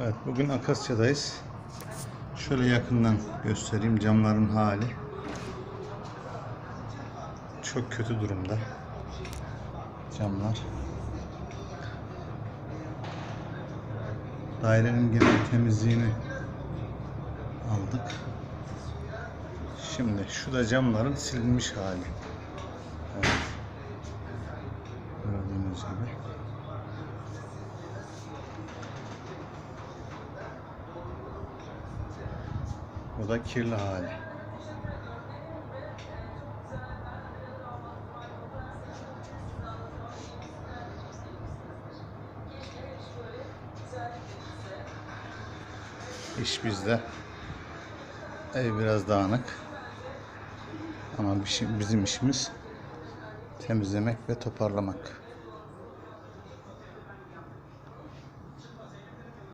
Evet bugün Akasya'dayız. Şöyle yakından göstereyim camların hali. Çok kötü durumda. Camlar. Dairenin genel temizliğini aldık. Şimdi şu da camların silinmiş hali. Evet. Gördüğünüz gibi. Bu da kirli hali. İş bizde. Ev biraz dağınık. Ama şey- bizim işimiz temizlemek ve toparlamak.